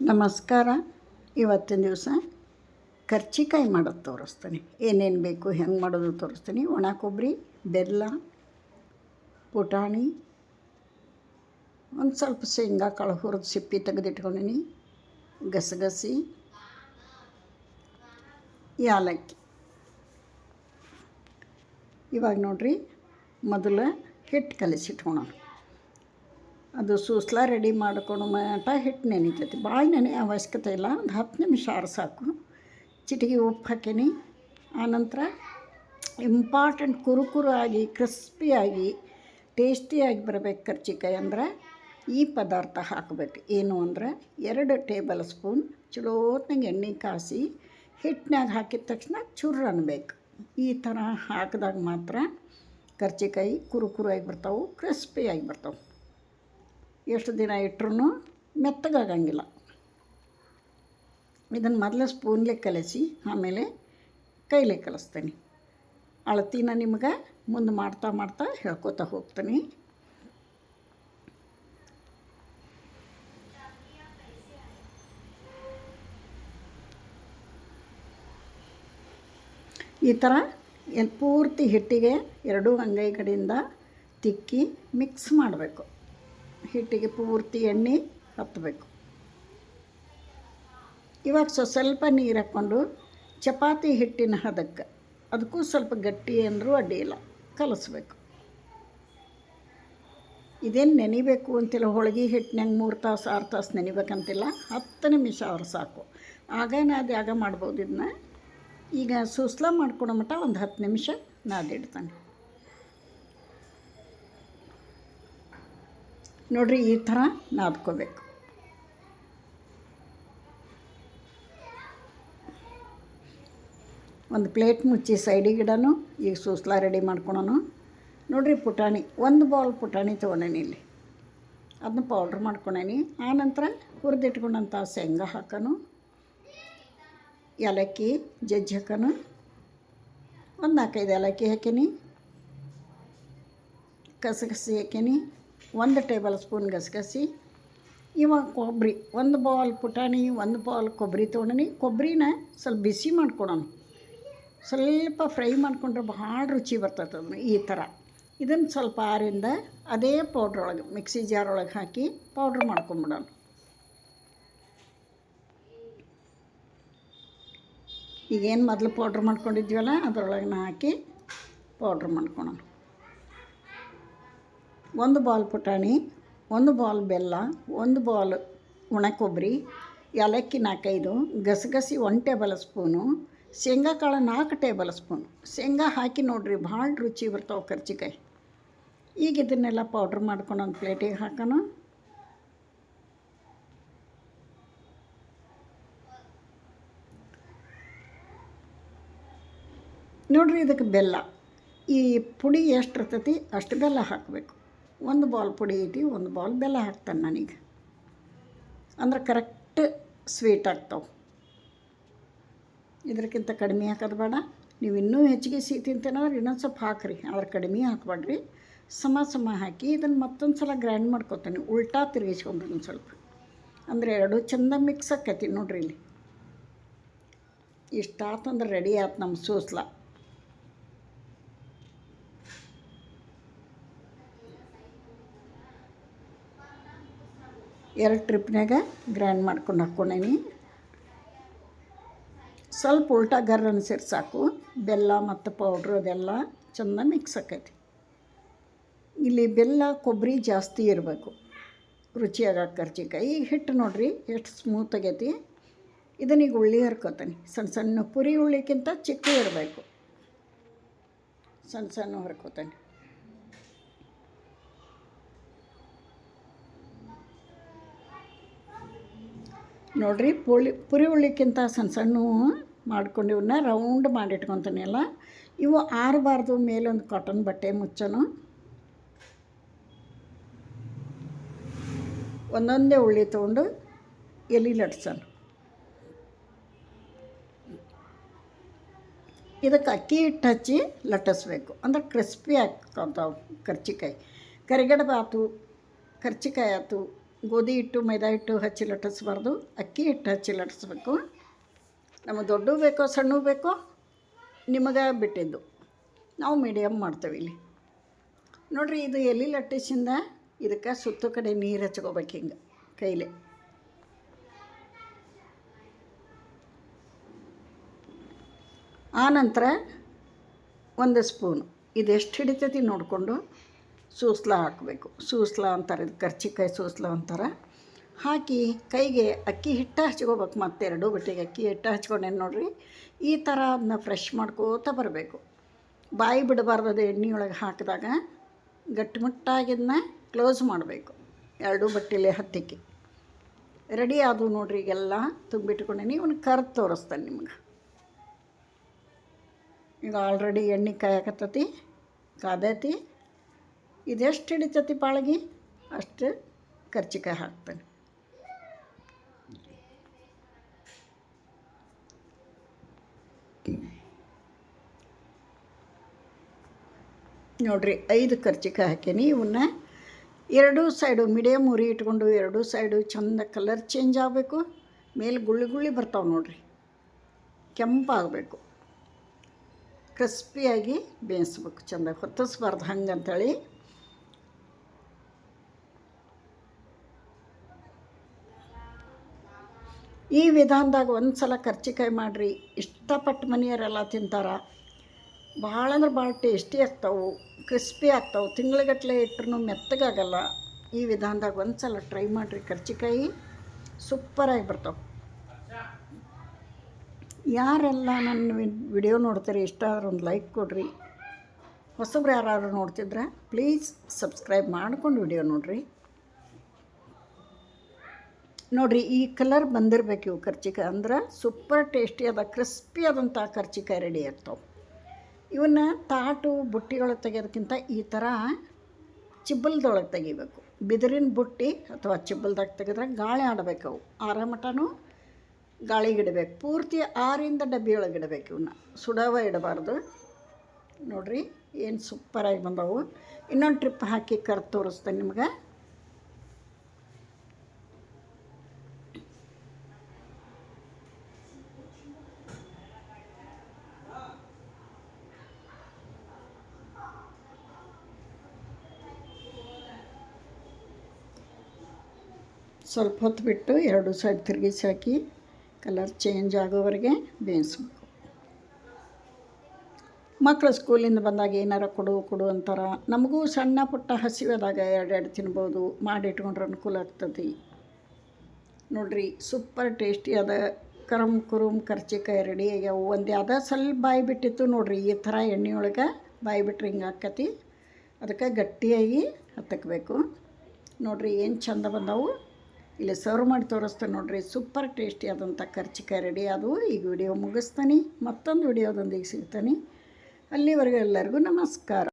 ನಮಸ್ಕಾರ. ಇವತ್ತಿನ ದಿವಸ ಕರ್ಚಿಕಾಯಿ ಮಾಡೋದು ತೋರಿಸ್ತೀನಿ. ಏನೇನು ಬೇಕು, ಹೆಂಗೆ ಮಾಡೋದು ತೋರಿಸ್ತೀನಿ. ಒಣ ಕೊಬ್ಬರಿ, ಬೆಲ್ಲ, ಪುಟಾಣಿ, ಒಂದು ಸ್ವಲ್ಪ ಶೇಂಗಾ ಕಾಳು ಹುರಿದು ಸಿಪ್ಪಿ ತೆಗೆದಿಟ್ಕೊಂಡಿನಿ. ಗಸಗಸಿ, ಯಾಲಕ್ಕಿ. ಇವಾಗ ನೋಡ್ರಿ, ಮೊದಲು ಹಿಟ್ಟು ಕಲಿಸಿಟ್ಕೊಳೋಣ. ಅದು ಸೂಸ್ಲ ರೆಡಿ ಮಾಡ್ಕೊಂಡು ಮಟ ಹಿಟ್ಟು ನೆನಿತೈತಿ. ಭಾಳ ನೆನೆ ಅವಶ್ಯಕತೆ ಇಲ್ಲ. ಒಂದು ಹತ್ತು ನಿಮಿಷ ಆರು ಸಾಕು. ಚಿಟಿಗೆ ಉಪ್ಪು ಹಾಕೀನಿ. ಆನಂತರ ಇಂಪಾರ್ಟೆಂಟ್ ಕುರುಕುರು ಆಗಿ ಕ್ರಿಸ್ಪಿಯಾಗಿ ಟೇಸ್ಟಿಯಾಗಿ ಬರಬೇಕು ಕರ್ಚಿಕಾಯಿ ಅಂದ್ರೆ ಈ ಪದಾರ್ಥ ಹಾಕಬೇಕು. ಏನು ಅಂದ್ರೆ ಎರಡು ಟೇಬಲ್ ಸ್ಪೂನ್ ಚಲೋತ್ನಾಗ ಎಣ್ಣೆ ಕಾಸಿ ಹಿಟ್ಟಿನಾಗ ಹಾಕಿದ ತಕ್ಷಣ ಚುರ್ರು ಅನ್ಬೇಕು. ಈ ಥರ ಹಾಕಿದಾಗ ಮಾತ್ರ ಕರ್ಚಿಕಾಯಿ ಕುರುಕುರಾಗಿ ಬರ್ತಾವೆ ಕ್ರಿಸ್ಪಿಯಾಗಿ ಬರ್ತಾವೆ. ಎಷ್ಟು ದಿನ ಇಟ್ಟರೂ ಮೆತ್ತಗಾಗಂಗಿಲ್ಲ. ಇದನ್ನು ಮೊದಲು ಸ್ಪೂನ್ಲೆ ಕಲಸಿ, ಆಮೇಲೆ ಕೈಲೇ ಕಲಿಸ್ತೀನಿ. ಅಳತಿನ ನಿಮ್ಗೆ ಮುಂದೆ ಮಾಡ್ತಾ ಮಾಡ್ತಾ ಹೇಳ್ಕೊತಾ ಹೋಗ್ತೀನಿ. ಈ ಥರ ಪೂರ್ತಿ ಹಿಟ್ಟಿಗೆ ಎರಡೂ ಅಂಗೈ ಕಡೆಯಿಂದ ತಿಕ್ಕಿ ಮಿಕ್ಸ್ ಮಾಡಬೇಕು. ಹಿಟ್ಟಿಗೆ ಪೂರ್ತಿ ಎಣ್ಣೆ ಹತ್ತಬೇಕು. ಇವಾಗ ಸ್ವ ಸ್ವಲ್ಪ ನೀರು ಹಾಕ್ಕೊಂಡು ಚಪಾತಿ ಹಿಟ್ಟಿನ ಹದಕ್ಕೆ ಅದಕ್ಕೂ ಸ್ವಲ್ಪ ಗಟ್ಟಿ ಅಂದರೂ ಅಡ್ಡಿಯಿಲ್ಲ ಕಲಿಸ್ಬೇಕು. ಇದೇನು ನೆನಿಬೇಕು ಅಂತಿಲ್ಲ, ಹೋಳಿಗೆ ಹಿಟ್ಟಿನಂಗೆ ಮೂರು ತಾಸು, ಆರು ತಾಸು ನೆನಿಬೇಕಂತಿಲ್ಲ, ಹತ್ತು ನಿಮಿಷ ಅವ್ರು ಸಾಕು. ಆಗ ನಾದಿ ಆಗ ಮಾಡ್ಬೋದು ಇದನ್ನ? ಈಗ ಸುಸ್ಲ ಮಾಡ್ಕೊಡೋ ಮಟ್ಟ ಒಂದು ಹತ್ತು ನಿಮಿಷ ನಾದಿಡ್ತಾನೆ. ನೋಡ್ರಿ, ಈ ಥರ ನಾದ್ಕೋಬೇಕು. ಒಂದು ಪ್ಲೇಟ್ ಮುಚ್ಚಿ ಸೈಡಿಗೆ ಇಡೋನು ಈಗ ಸೂಸ್ಲ ರೆಡಿ ಮಾಡ್ಕೊಳೋನು. ನೋಡ್ರಿ ಪುಟಾಣಿ, ಒಂದು ಬೌಲ್ ಪುಟಾಣಿ ತೊಗೊಂಡೇನಿ ಇಲ್ಲಿ. ಅದನ್ನ ಪೌಡ್ರ್ ಮಾಡ್ಕೊಂಡೇನಿ ಆನಂತರ ಹುರಿದಿಟ್ಕೊಂಡಂಥ ಶೇಂಗಾ ಹಾಕೋನು. ಏಲಕ್ಕಿ, ಜಜ್ಜಿ ಹಾಕೋನು. ಒಂದು ನಾಲ್ಕೈದು ಏಲಕ್ಕಿ ಹಾಕೀನಿ. ಕಸಗಸಿ ಹಾಕೀನಿ. ಒಂದು ಟೇಬಲ್ ಸ್ಪೂನ್ ಗಸಗಸಿ, ಇವಾಗ ಕೊಬ್ಬರಿ, ಒಂದು ಬಾಲ್ ಪುಟಾಣಿ, ಒಂದು ಬಾಲ್ ಕೊಬ್ಬರಿ ತೊಗೊಂಡಿ ಕೊಬ್ಬರಿನ ಸ್ವಲ್ಪ ಬಿಸಿ ಮಾಡ್ಕೊಳೋಣ ಸ್ವಲ್ಪ ಫ್ರೈ ಮಾಡಿಕೊಂಡ್ರೆ ಭಾಳ ರುಚಿ ಬರ್ತೈತೆ ಅದನ್ನು, ಈ ಥರ. ಇದನ್ನು ಸ್ವಲ್ಪ ಆರಿಂದ ಅದೇ ಪೌಡ್ರ್ ಒಳಗೆ ಮಿಕ್ಸಿ ಜಾರೊಳಗೆ ಹಾಕಿ ಪೌಡ್ರ್ ಮಾಡ್ಕೊಂಬಿಡೋಣ. ಈಗೇನು ಮೊದಲು ಪೌಡ್ರ್ ಮಾಡ್ಕೊಂಡಿದ್ವಲ್ಲ ಅದರೊಳಗೆ ಹಾಕಿ ಪೌಡ್ರ್ ಮಾಡ್ಕೊಳೋಣ ಒಂದು ಬಾಲ್ ಪುಟಾಣಿ, ಒಂದು ಬಾಲ್ ಬೆಲ್ಲ, ಒಂದು ಬಾಲ್ ಒಣ ಕೊಬ್ಬರಿ, ಏಲಕ್ಕಿ ನಾಲ್ಕೈದು, ಗಸಗಸಿ ಒನ್ ಟೇಬಲ್ ಸ್ಪೂನು, ಶೇಂಗಾ ಕಾಳು ನಾಲ್ಕು ಟೇಬಲ್ ಸ್ಪೂನು. ಶೇಂಗಾ ಹಾಕಿ ನೋಡಿರಿ, ಭಾಳ ರುಚಿ ಬರ್ತಾವೆ ಕರ್ಜಿಕಾಯಿ. ಈಗ ಇದನ್ನೆಲ್ಲ ಪೌಡ್ರ್ ಮಾಡ್ಕೊಂಡು ಒಂದು ಪ್ಲೇಟಿಗೆ ಹಾಕೋಣ. ನೋಡ್ರಿ ಇದಕ್ಕೆ ಬೆಲ್ಲ. ಈ ಪುಡಿ ಎಷ್ಟು ಇರ್ತೈತಿ, ಅಷ್ಟು ಬೆಲ್ಲ ಹಾಕಬೇಕು. ಒಂದು ಬಾಲ್ ಪುಡಿ ಐತಿ ಒಂದು ಬಾಲ್ ಬೆಲ್ಲ ಹಾಕ್ತಾನೆ ನನಗೆ. ಅಂದ್ರೆ ಕರೆಕ್ಟ್ ಸ್ವೀಟ್ ಆಗ್ತಾವೆ. ಇದಕ್ಕಿಂತ ಕಡಿಮೆ ಹಾಕೋದು ಬೇಡ. ನೀವು ಇನ್ನೂ ಹೆಚ್ಚಿಗೆ ಸಿಹಿ ತಿಂತೇನಂದ್ರೆ ಇನ್ನೊಂದು ಸ್ವಲ್ಪ ಹಾಕ್ರಿ. ಆದ್ರೆ ಕಡಿಮೆ ಹಾಕ್ಬೇಡ್ರಿ. ಸಮ ಸಮ ಹಾಕಿ ಇದನ್ನು ಮತ್ತೊಂದು ಸಲ ಗ್ರೈಂಡ್ ಮಾಡ್ಕೊತೀನಿ. ಉಲ್ಟಾ ಒಂದು ಸ್ವಲ್ಪ. ಅಂದರೆ ಎರಡು ಚಂದ ಮಿಕ್ಸ್ ಆಕೈತಿ ನೋಡ್ರಿ ಇಲ್ಲಿ. ಇಷ್ಟ ಆತಂದ್ರೆ ರೆಡಿ ಆಯ್ತು ನಮ್ಮ ಸೂಸ್ಲ. ಎರಡು ಟ್ರಿಪ್ನಾಗ ಗ್ರೈಂಡ್ ಮಾಡ್ಕೊಂಡು ಹಾಕ್ಕೊಂಡೇನಿ. ಸ್ವಲ್ಪ ಉಲ್ಟಾ ಗರ್ ಅನ್ಸಿರ್ ಸಾಕು. ಬೆಲ್ಲ ಮತ್ತು ಪೌಡ್ರ್ ಅದೆಲ್ಲ ಚೆಂದ ಮಿಕ್ಸ್ ಆಕೈತಿ. ಇಲ್ಲಿ ಬೆಲ್ಲ, ಕೊಬ್ಬರಿ ಜಾಸ್ತಿ ಇರಬೇಕು. ರುಚಿಯಾಗ ಕರ್ಜಿಕಾಯಿ ಈಗ ಹಿಟ್ಟು ನೋಡ್ರಿ, ಎಷ್ಟು ಸ್ಮೂತ್ ಆಗೈತಿ. ಇದನ್ನೀಗ ಉಳ್ಳಿ ಹರ್ಕೋತಾನೆ. ಸಣ್ಣ ಸಣ್ಣ ಪುರಿ ಉಳ್ಳಿಕ್ಕಿಂತ ಚಿಕ್ಕ ಇರಬೇಕು. ಸಣ್ಣ ಸಣ್ಣ ಹರ್ಕೋತಾನೆ. ನೋಡ್ರಿ ಪುಳಿ, ಪುರಿ ಉಳ್ಳಿಕ್ಕಿಂತ ಸಣ್ಣ ಸಣ್ಣ ಮಾಡ್ಕೊಂಡು ಇವನ್ನ ರೌಂಡ್ ಮಾಡಿಟ್ಕೊತಾನೆ ಅಲ್ಲ. ಇವು ಆರಬಾರ್ದು ಮೇಲೊಂದು ಕಾಟನ್ ಬಟ್ಟೆ ಮುಚ್ಚನು. ಒಂದೊಂದೇ ಉಳ್ಳಿ ತೊಗೊಂಡು ಎಲೆ ಲಟ್ಸೋಣ ಇದಕ್ಕೆ ಅಕ್ಕಿ ಹಿಟ್ಟು ಹಚ್ಚಿ ಲಟ್ಟಿಸ್ಬೇಕು. ಅಂದ್ರೆ ಕ್ರಿಸ್ಪಿ ಆಗ್ತಾವೆ ಕರ್ಚಿಕಾಯಿ. ಕರಿಗಡಬಾತು, ಕರ್ಚಿಕಾಯಿ ಆಯ್ತು ಗೋಧಿ ಹಿಟ್ಟು, ಮೈದಾ ಹಿಟ್ಟು ಹಚ್ಚಿ ಲಟ್ಟಿಸ್ಬಾರ್ದು. ಅಕ್ಕಿ ಹಿಟ್ಟು ಹಚ್ಚಿ ಲಟ್ಟಿಸ್ಬೇಕು. ನಮಗೆ ದೊಡ್ಡ ಬೇಕೋ ಸಣ್ಣ ಬೇಕೋ ನಿಮಗೆ ಬಿಟ್ಟಿದ್ದು. ನಾವು ಮೀಡಿಯಮ್ ಮಾಡ್ತೇವೆ ಇಲ್ಲಿ. ನೋಡಿರಿ, ಇದು ಎಲ್ಲಿ ಲಟ್ಟಿಸಿಂದ ಇದಕ್ಕೆ ಸುತ್ತ ಕಡೆ ನೀರು ಹಚ್ಕೋಬೇಕು ಹಿಂಗೆ, ಕೈಲಿ. ಆನಂತರ ಒಂದು ಸ್ಪೂನು. ಇದೆಷ್ಟು ಹಿಡಿತೈತಿ ನೋಡಿಕೊಂಡು. ಸೂಸ್ಲ ಹಾಕಬೇಕು. ಸೂಸ್ಲ ಅಂತಾರೆ ಕರ್ಚಿಕಾಯಿ ಸೂಸ್ಲ ಅಂತಾರೆ. ಹಾಕಿ ಕೈಗೆ ಅಕ್ಕಿ ಹಿಟ್ಟು ಹಚ್ಕೋಬೇಕು ಮತ್ತೆರಡು ಬಟ್ಟೆಗೆ ಅಕ್ಕಿ ಹಿಟ್ಟು ಹಚ್ಕೊಂಡೇನು ನೋಡಿರಿ, ಈ ಥರ ಅದನ್ನ ಫ್ರೆಶ್ ಮಾಡ್ಕೋತ ಬರಬೇಕು. ಬಾಯಿ ಬಿಡಬಾರ್ದು ಎಣ್ಣೆಯೊಳಗೆ ಹಾಕಿದಾಗ ಗಟ್ಟಿಮುಟ್ಟಾಗಿದ್ದನ್ನ ಕ್ಲೋಸ್ ಮಾಡಬೇಕು. ಎರಡೂ ಬಟ್ಟೆಲೆ ಹತ್ತಿಕ್ಕಿ. ರೆಡಿ ಆದವು ನೋಡ್ರಿ ಈಗೆಲ್ಲ, ತುಂಬಿಟ್ಕೊಂಡೇನಿ, ಇವನು ಕರ್ದು ತೋರಿಸ್ತಾನೆ ನಿಮ್ಗೆ. ಈಗ ಆಲ್ರೆಡಿ ಎಣ್ಣೆ ಕಾಯಕತ್ತತಿ, ಕಾದೈತಿ. ಇದೆಷ್ಟು ಹಿಡಿತತಿ ಪಾಳಗಿ? ಅಷ್ಟು ಕರ್ಚಿಕಾಯಿ ಹಾಕ್ತೇನೆ. ನೋಡ್ರಿ, ಐದು ಕರ್ಚಿಕಾಯಿ ಹಾಕೀನಿ ಇವನ್ನ ಎರಡೂ ಸೈಡು ಮೀಡಿಯಮ್ ಉರಿ ಇಟ್ಕೊಂಡು ಎರಡೂ ಸೈಡು ಚಂದ ಕಲರ್ ಚೇಂಜ್ ಆಗಬೇಕು. ಮೇಲೆ ಗುಳ್ಳಿ ಗುಳ್ಳಿ ಬರ್ತಾವೆ ನೋಡ್ರಿ. ಕೆಂಪಾಗಬೇಕು. ಕ್ರಿಸ್ಪಿಯಾಗಿ ಬೇಯಿಸ್ಬೇಕು. ಚಂದ ಹೊತ್ತಿಸ್ಬಾರ್ದು ಹಂಗಂತೇಳಿ. ಈ ವಿಧಾನದಾಗ ಒಂದು ಸಲ ಕರ್ಚಿಕಾಯಿ ಮಾಡಿರಿ. ಇಷ್ಟಪಟ್ಟು ಮನೆಯವರೆಲ್ಲ ತಿಂತಾರೆ. ಭಾಳ ಅಂದ್ರೆ ಭಾಳ ಟೇಸ್ಟಿ ಆಗ್ತಾವೆ, ಕ್ರಿಸ್ಪಿ ಆಗ್ತಾವೆ. ತಿಂಗ್ಳುಗಟ್ಟಲೆ ಇಟ್ಟರು ಮೆತ್ತಗಾಗಲ್ಲ. ಈ ವಿಧಾನದಾಗ ಒಂದು ಸಲ ಟ್ರೈ ಮಾಡಿರಿ. ಕರ್ಚಿಕಾಯಿ ಸೂಪರಾಗಿ ಬರ್ತಾವೆ. ಯಾರೆಲ್ಲ ನನ್ನ ವಿಡಿಯೋ ನೋಡ್ತೀರಿ, ಇಷ್ಟ ಆದ್ರೆ ಒಂದು ಲೈಕ್ ಕೊಡಿರಿ. ಹೊಸಬ್ರು ಯಾರು ನೋಡ್ತಿದ್ರೆ, ಪ್ಲೀಸ್ ಸಬ್ಸ್ಕ್ರೈಬ್ ಮಾಡ್ಕೊಂಡು ವಿಡಿಯೋ ನೋಡಿರಿ. ನೋಡಿರಿ, ಈ ಕಲರ್ ಬಂದಿರಬೇಕು ಇವು ಕರ್ಚಿಕಾಯಿ ಅಂದ್ರೆ ಸೂಪರ್ ಟೇಸ್ಟಿ ಅದ ಕ್ರಿಸ್ಪಿ ಆದಂಥ ಕರ್ಚಿಕಾಯಿ ರೆಡಿ ಆಗ್ತಾವೆ ಇವನ್ನ ತಾಟು, ಬುಟ್ಟಿಗಳು ತೆಗೆಯೋದಕ್ಕಿಂತ ಈ ಥರ ಚಿಬ್ಬಲ್ದೊಳಗೆ ತೆಗಿಬೇಕು. ಬಿದಿರಿನ ಬುಟ್ಟಿ ಅಥವಾ ಚಿಬ್ಬಲ್ದಾಗ ತೆಗೆದ್ರೆ ಗಾಳಿ ಆಡಬೇಕು ಅವು. ಆರಾಮಟನೂ ಗಾಳಿಗಿಡಬೇಕು ಪೂರ್ತಿ ಆರಿಂದ ಡಬ್ಬಿಯೊಳಗೆ ಇಡಬೇಕು ಇವನ್ನ ಸುಡವ ಇಡಬಾರ್ದು. ನೋಡಿರಿ, ಏನು ಸೂಪರಾಗಿ ಬಂದವು. ಇನ್ನೊಂದು ಟ್ರಿಪ್ ಹಾಕಿ ಕರ್ ತೋರಿಸ್ತೇನೆ ನಿಮ್ಗೆ. ಸ್ವಲ್ಪ ಹೊತ್ತು ಬಿಟ್ಟು ಎರಡು ಸೈಡ್ ತಿರುಗಿಸಿ ಹಾಕಿ ಕಲರ್ ಚೇಂಜ್ ಆಗೋವರೆಗೆ ಬೇಯಿಸ್ಬೇಕು. ಮಕ್ಕಳು ಸ್ಕೂಲಿಂದ ಬಂದಾಗ ಏನಾರ ಕೊಡು ಕೊಡು ಅಂತಾರ. ನಮಗೂ ಸಣ್ಣ ಪುಟ್ಟ ಹಸಿವಾದಾಗ ಎರಡೆರಡು ತಿನ್ಬೋದು. ಮಾಡಿಟ್ಕೊಂಡ್ರೆ ಅನುಕೂಲ ಆಗ್ತದೆ. ನೋಡ್ರಿ, ಸೂಪರ್ ಟೇಸ್ಟಿ ಅದ ಕರಮ್ ಕುರುಮ್ ಕರ್ಚಿಕಾಯಿ ರೆಡಿ ಆಗ್ಯಾವ. ಒಂದೇ ಅದ ಸ್ವಲ್ಪ ಬಾಯಿ ಬಿಟ್ಟಿತ್ತು ನೋಡ್ರಿ. ಈ ಥರ ಎಣ್ಣೆಯೊಳಗೆ ಬಾಯಿ ಬಿಟ್ಟರೆ ಹಿಂಗೆ ಆಕತಿ ಅದಕ್ಕೆ ಗಟ್ಟಿಯಾಗಿ ಹತ್ತಕಬೇಕು. ನೋಡ್ರಿ, ಏನು ಚಂದ ಬಂದವು. ಇಲ್ಲಿ ಸರ್ವ್ ಮಾಡಿ ತೋರಿಸ್ತೇನೆ ನೋಡ್ರಿ. ಸೂಪರ್ ಟೇಸ್ಟಿ ಆದಂಥ ಕರ್ಚಿಕಾಯಿ ರೆಡಿ ಅದು ಈಗ ವಿಡಿಯೋ ಮುಗಿಸ್ತಾನೆ. ಮತ್ತೊಂದು ವಿಡಿಯೋದೊಂದಿಗೆ ಸಿಗ್ತಾನೆ. ಅಲ್ಲಿವರೆಗೂ ಎಲ್ಲರಿಗೂ ನಮಸ್ಕಾರ.